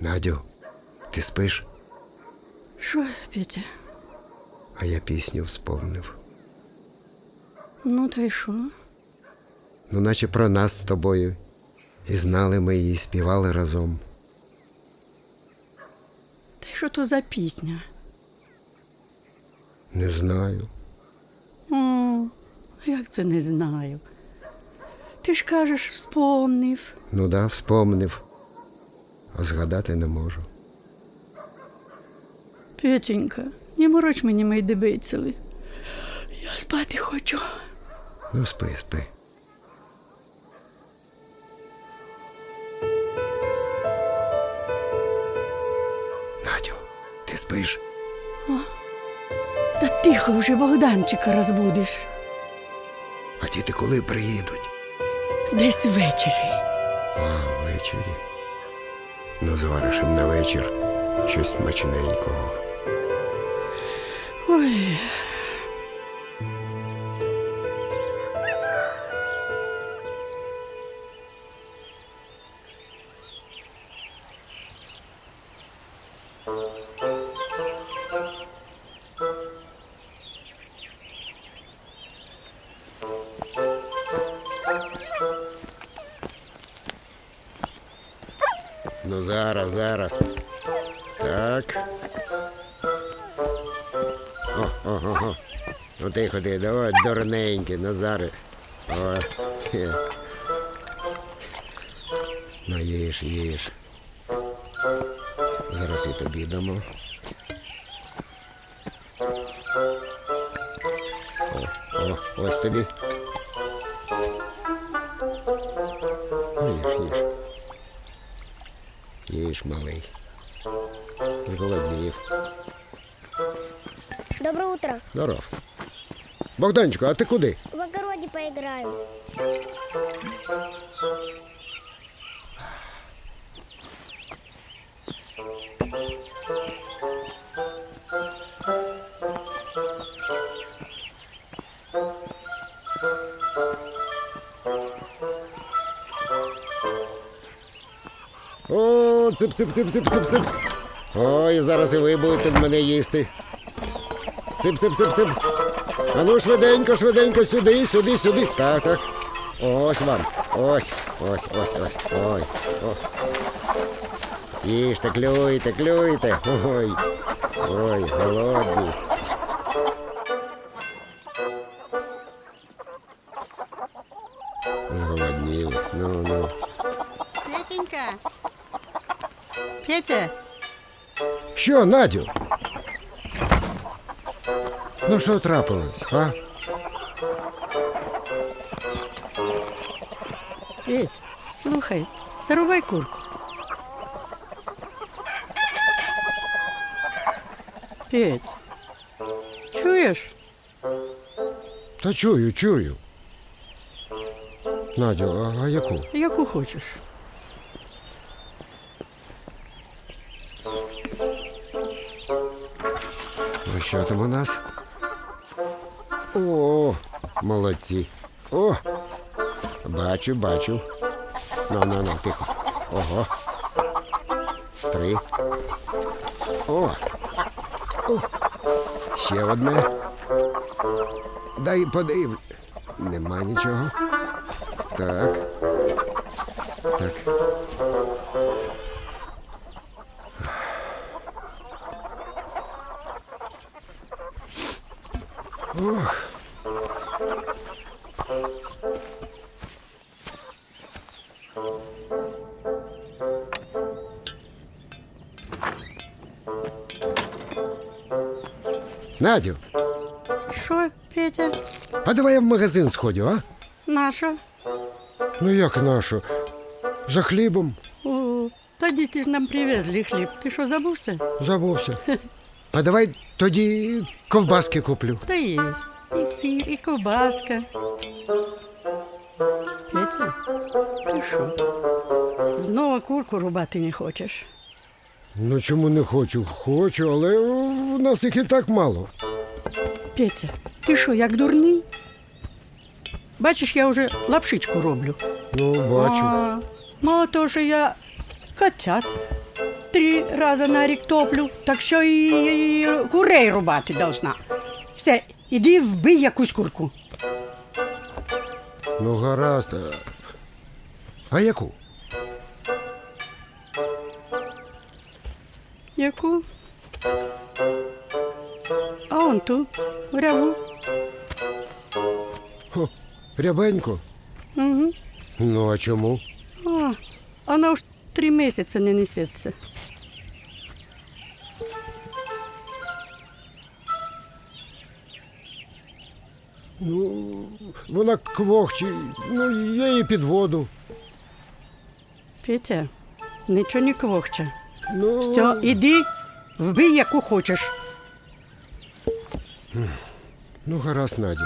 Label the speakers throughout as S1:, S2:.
S1: Надю, ти спиш,
S2: Що, Петя?
S1: а я пісню вспомнив.
S2: Ну, та й що?
S1: Ну, наче про нас з тобою. І знали ми її, співали разом.
S2: Та що то за пісня?
S1: Не знаю.
S2: О, як це не знаю. Ти ж кажеш, вспомнив.
S1: Ну да, вспомнив. А згадати не можу.
S2: Петенька, не мороч мені мої дебицели. Я спати хочу.
S1: Ну, спи, спи.
S2: Тихо вже Богданчика розбудиш.
S1: А діти коли приїдуть?
S2: Десь ввечері.
S1: А, ввечері. Ну, звариш на вечір щось смачненького.
S2: Ой,
S1: Ну ти, давай, дурненький, зараз. О, хе. Ну, їж, їж. Зараз і тобі дамо. О, о, ось тобі. Ну, Їж, їж. Їж, малий. Зголоднів.
S3: Доброе утро.
S1: Здоров. Богданчику, а ти куди?
S3: В огороде поиграю.
S1: О, цип, цип, цип, цип, цип, цип. Ой, зараз і ви будете в мене їсти. Цип, цип, цип, цип. А ну швиденько, швиденько, сюди, сюди, сюди. Так, так. Ось вам. Ось, ось, ось, ось. Ой. О. Їжте, клюйте, клюйте. Ой. Ой, голодні. Зголодніли. Ну, ну.
S2: Петенька. Петя,
S1: Що, Надю? Ну, що трапилось, а?
S2: Петь, слухай, зарубай курку. Петь, чуєш?
S1: Та чую, чую. Надю, а, а яку?
S2: Яку хочеш?
S1: Ну, що там у нас? О, молодці. О, бачу, бачу. Ну, ну, ну, тихо. Ого. Три. О. О. Ще одне. Дай подив. Нема нічого. Так. Так. Надю,
S2: Що, Петя?
S1: а давай я в магазин сходю, а?
S2: Наша?
S1: Ну як нашу? За хлібом
S2: О, та діти ж нам привезли хліб. Ти що, забувся?
S1: забувся. А давай тоді ковбаски куплю.
S2: Та є. І сир, і ковбаска. Петя, ти що? Знову курку рубати не хочеш?
S1: Ну чому не хочу? Хочу, але у нас їх і так мало.
S2: Петя, ти що, як дурний? Бачиш, я вже лапшичку роблю.
S1: Ну, бачу.
S2: А, мало того, що я котят три рази на рік топлю, так що і курей рубати должна. Все, іди вбий якусь курку.
S1: Ну, гаразд. А- А яку?
S2: Яку? А он ту, рябу.
S1: Хо, рябенько.
S2: Угу.
S1: Ну, а чому?
S2: А, вона ж три місяці не несеться.
S1: Ну, вона квохче, ну, я її під воду.
S2: Петя, нічого не квохче.
S1: Ну,
S2: Все, іди, вбий яку хочеш.
S1: Ну гаразд, Надю.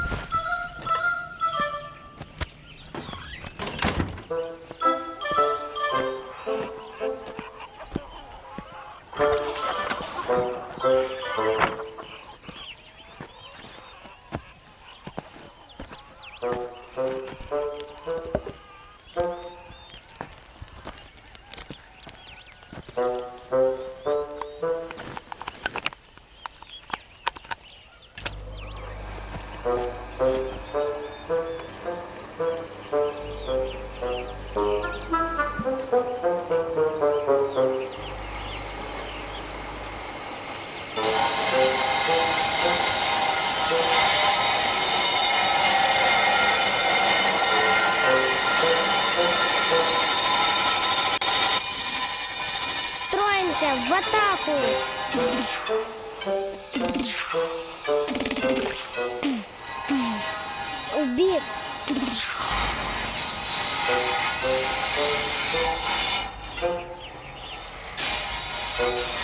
S3: Thank you.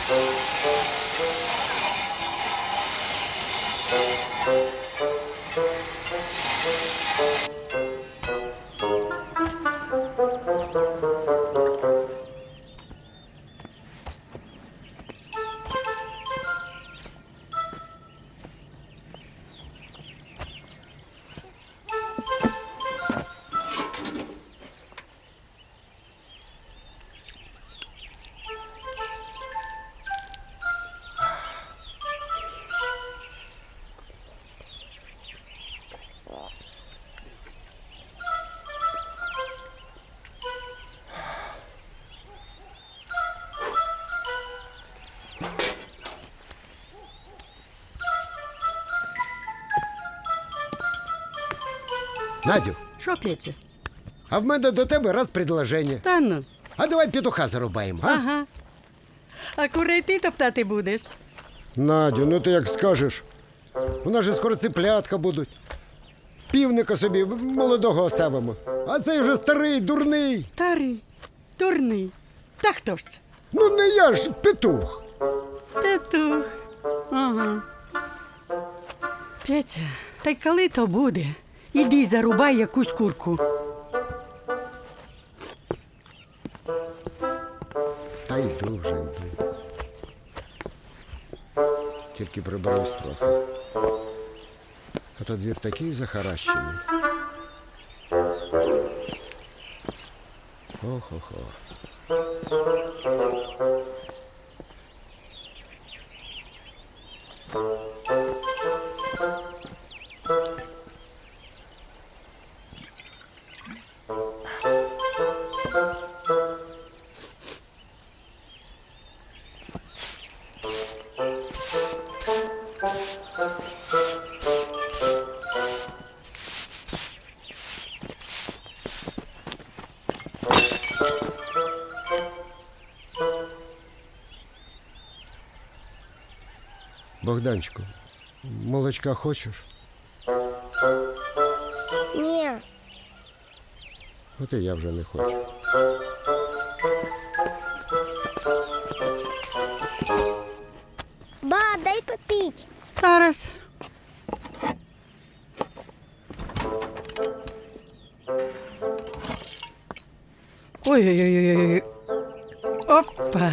S1: Надю,
S2: Що, Петя?
S1: а в мене до тебе раз предложення.
S2: Та ну.
S1: А давай петуха зарубаємо, а?
S2: Ага. А курей ти топтати будеш?
S1: Надю, ну ти як скажеш. У нас же скоро циплятка будуть. Півника собі молодого оставимо. А цей вже старий, дурний.
S2: Старий, дурний. Та хто ж це?
S1: Ну не я ж петух.
S2: Татух. Ага. Петя, та й коли то буде? Іди зарубай якусь курку.
S1: Та йду вже йду. Тільки приберусь трохи. То двір такий захаращений. Ох-охо. Богданчику, молочка хочеш?
S3: Не,
S1: От і я вже не хочу.
S3: ба, дай попить.
S2: Зараз. Ой-ой-ой. Опа.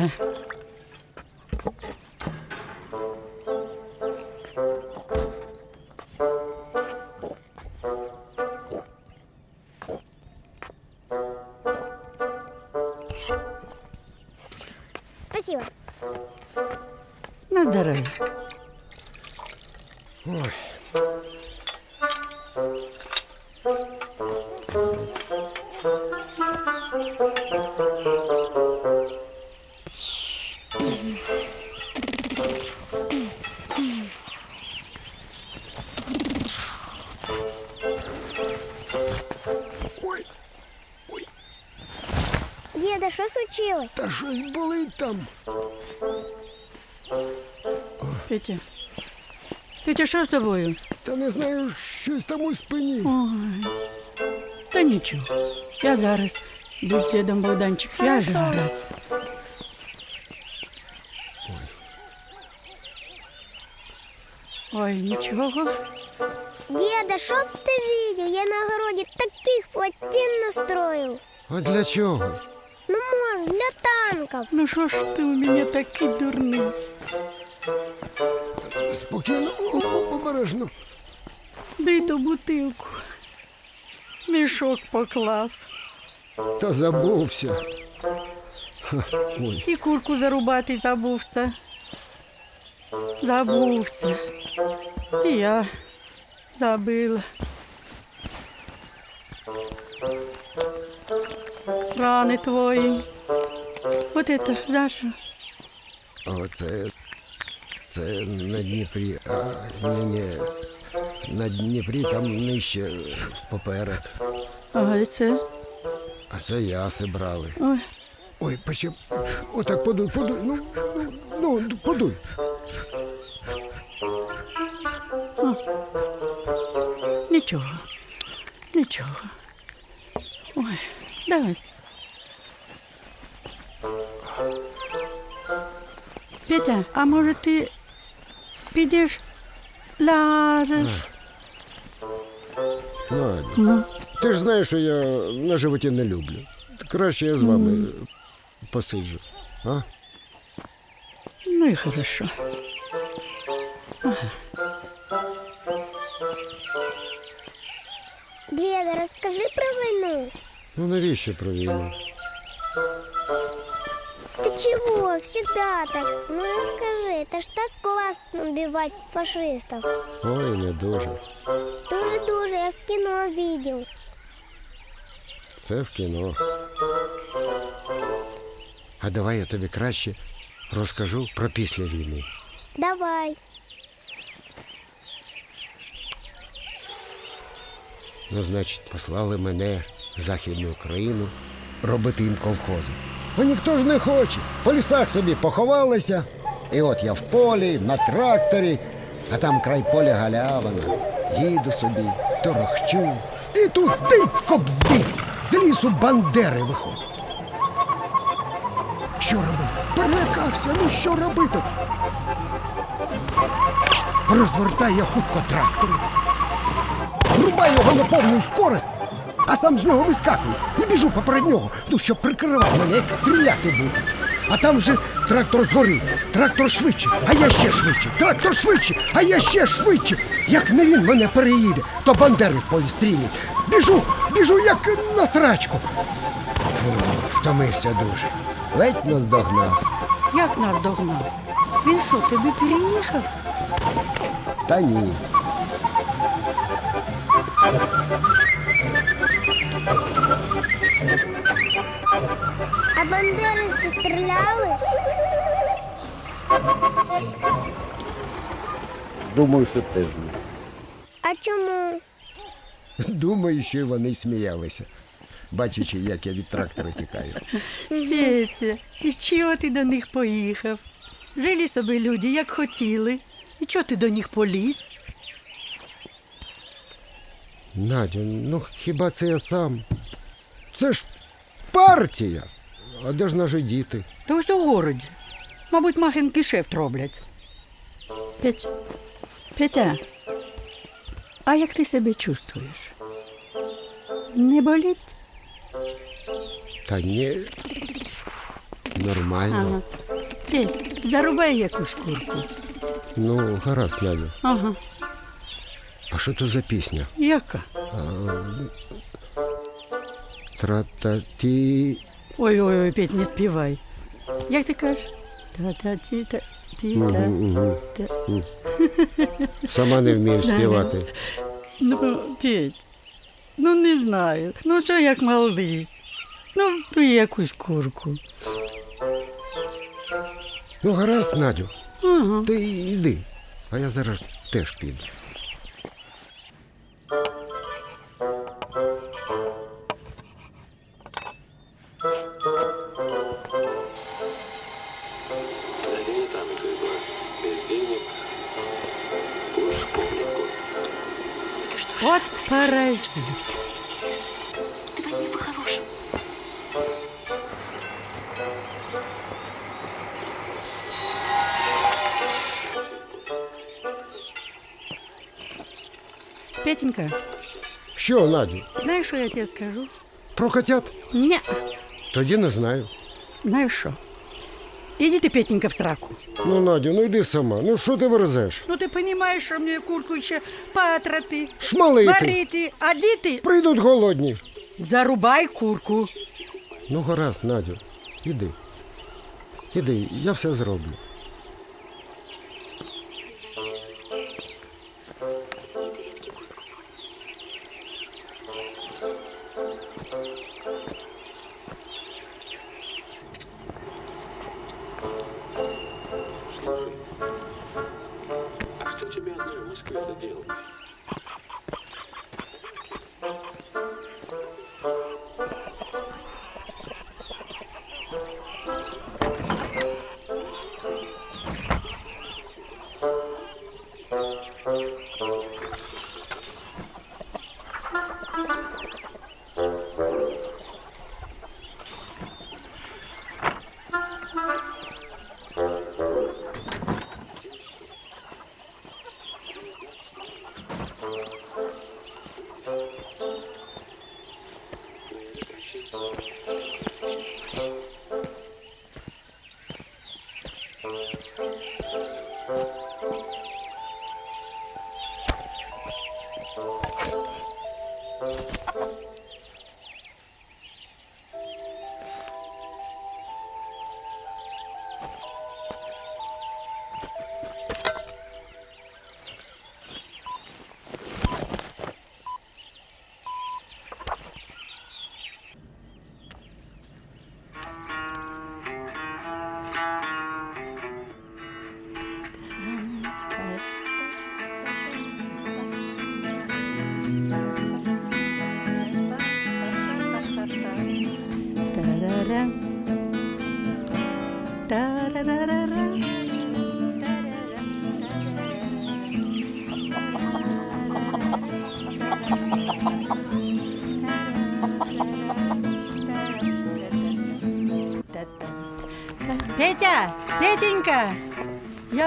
S3: Що случилось?
S1: та щось болить там.
S2: Петя. Петя, що з тобою?
S1: Та не знаю, щось там у спині.
S2: Ой. Та нічого. Я зараз. Будь дідом Богданчик, я
S3: Хорошо.
S2: зараз. Ой, нічого.
S3: Деда, що б ти видел? Я на огороде таких плотин настроил.
S1: А для чого?
S3: Ну, для танков.
S2: Ну що ж ти у мене такий дурний?
S1: Спокійно, о- о- обережно.
S2: Бий ту бутилку. Мішок поклав.
S1: Та забувся. Ха, Ой,
S2: І курку зарубати забувся. Забувся. І я забила. Рани твої. От это, за що?
S1: оце це на Дніпрі. А, ні, ні. На Дніпрі там нижче поперек.
S2: А це?
S1: А це яси брали.
S2: Ой,
S1: Ой, почем. Отак подуй, подуй. Ну, ну, ну подуй.
S2: нічого. Нічого. Ой, давай. Петя, а може ти підеш ляжеш?
S1: Надя,
S2: Ну,
S1: ти ж знаєш, що я на животі не люблю. Краще я з вами посиджу. А?
S2: ну і хорошо.
S3: Деда, расскажи про войну.
S1: Ну навіщо про війну?
S3: Ты чего? Всегда так. Ну расскажи, это ж так классно убивать фашистов.
S1: Ой, не дуже.
S3: Дуже-дуже, я в кино видел.
S1: Це в кіно. А давай я тобі краще розкажу про після війни.
S3: Давай.
S1: Ну, значить, послали мене в Західну Україну робити їм колхози. А ніхто ж не хоче. По лісах собі поховалися. І от я в полі, на тракторі, а там край поля галявина. Їду собі, торохчу. І тут тиць кобздиць, з лісу бандери виходять. Що робити? Перелякався, ну що робити? Розвертай я хутко трактор. Рубаю його на повну скорость, а сам з нього вискакую і біжу поперед нього, ну, щоб прикривав мене, як стріляти буде. А там вже трактор згорів, трактор швидше, а я ще швидше, трактор швидше, а я ще швидше. Як не він мене переїде, то бандери в полі стрілять. Біжу, біжу, як на срачку. Фу, втомився дуже. Ледь наздогнав.
S2: Як нас догнав? Він що, тобі переїхав?
S1: Та ні.
S3: А бандеровцы стреляли?
S1: Думаю, що теж ні.
S3: А чому?
S1: Думаю, що вони сміялися, бачачи, як я від трактора тікаю.
S2: Петя, і чого ти до них поїхав? Жили собі люди, як хотіли. І чого ти до них поліз?
S1: Надю, ну хіба це я сам? Це ж партія. А де ж наші діти?
S2: Та ось у городі. Мабуть, махин гешефт роблять. Петя, Петя, а як ти себе чувствуєш? Не болить?
S1: Та ні. Нормально.
S2: Ага. Ти, зарубай якусь курку.
S1: Ну, гаразд, Надю.
S2: Ага.
S1: А що то за пісня?
S2: Яка?
S1: Тра-та-ті.
S2: Ой, ой, ой, Петь, не співай. Як ти кажеш?
S1: Сама не вмієш співати.
S2: Ну, Петь, ну не знаю. Ну що як малий. Ну, пий якусь курку.
S1: Ну, гаразд, Надю.
S2: Ага.
S1: Ти йди. А я зараз теж піду.
S2: От паразит. Петенька,
S1: Що, Надю?
S2: знаєш, що я тебе скажу?
S1: Про котят?
S2: Ні,
S1: Тоді не знаю.
S2: знаєш що? Іди ти, Петенька, в сраку.
S1: Ну, Надю, ну йди сама. Ну що ти верзеш?
S2: Ну ти розумієш, що мені курку ще патрати,
S1: Шмалити.
S2: варити, а діти
S1: Прийдуть голодні.
S2: зарубай курку.
S1: Ну, гаразд, Надю, іди. Іди, я все зроблю.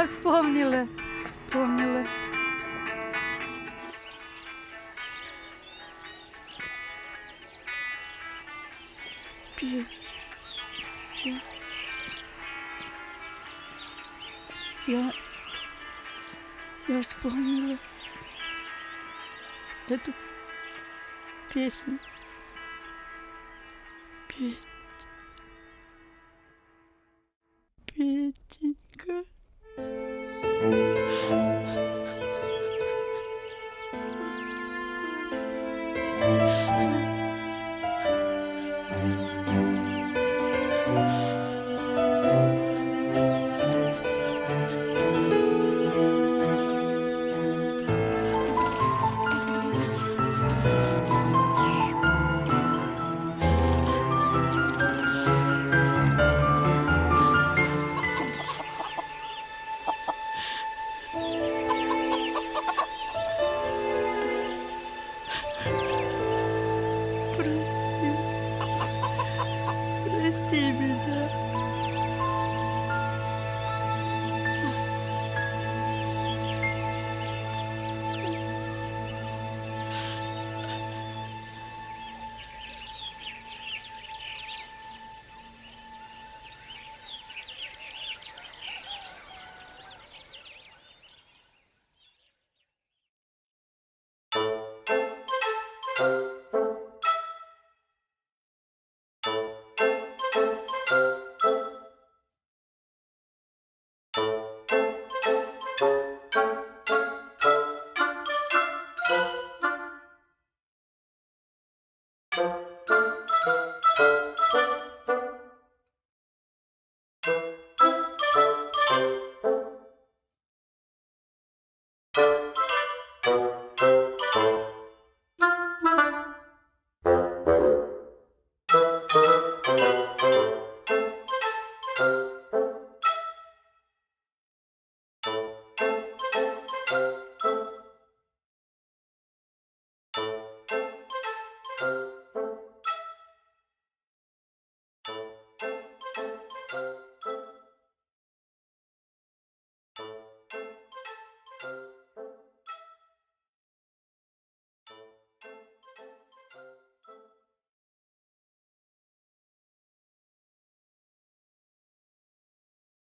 S2: Вспомнила, вспомнила. вспомнили. Пью. Пью. Я, я вспомнила эту песню. Петь.